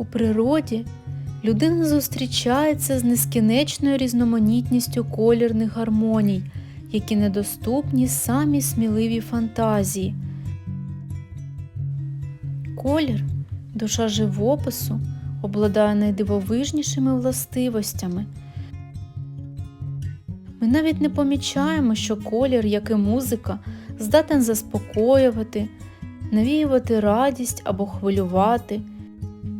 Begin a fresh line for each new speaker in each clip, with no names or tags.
У природі людина зустрічається з нескінченною різноманітністю колірних гармоній, які недоступні самі сміливі фантазії. Колір, душа живопису, обладає найдивовижнішими властивостями. Ми навіть не помічаємо, що колір, як і музика, здатен заспокоювати, навіювати радість або хвилювати,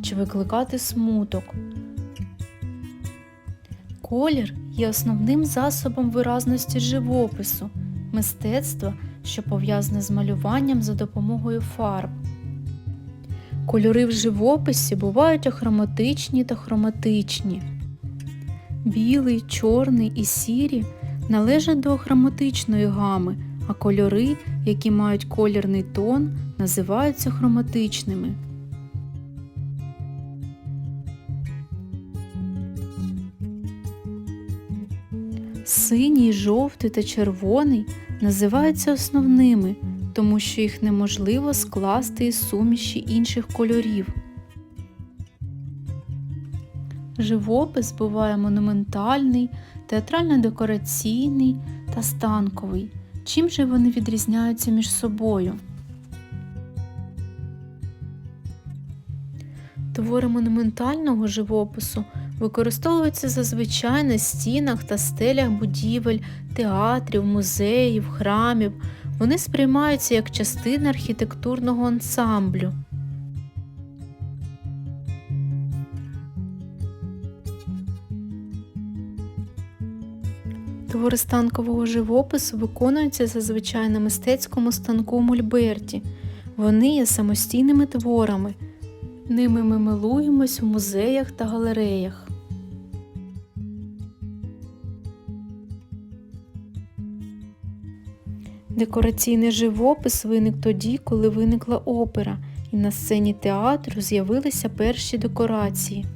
чи викликати смуток. Колір є основним засобом виразності живопису, мистецтва, що пов'язане з малюванням за допомогою фарб. Кольори в живописі бувають ахроматичні та хроматичні. Білий, чорний і сірі належать до хроматичної гами, а кольори, які мають колірний тон, називаються хроматичними. Синій, жовтий та червоний називаються основними, тому що їх неможливо скласти із суміші інших кольорів. Живопис буває монументальний, театрально-декораційний та станковий. Чим же вони відрізняються між собою? Твори монументального живопису використовуються зазвичай на стінах та стелях будівель, театрів, музеїв, храмів. Вони сприймаються як частина архітектурного ансамблю. Твори станкового живопису виконуються зазвичай на мистецькому станку Мольберті. Вони є самостійними творами. Ними ми милуємось у музеях та галереях. Декораційний живопис виник тоді, коли виникла опера, і на сцені театру з'явилися перші декорації.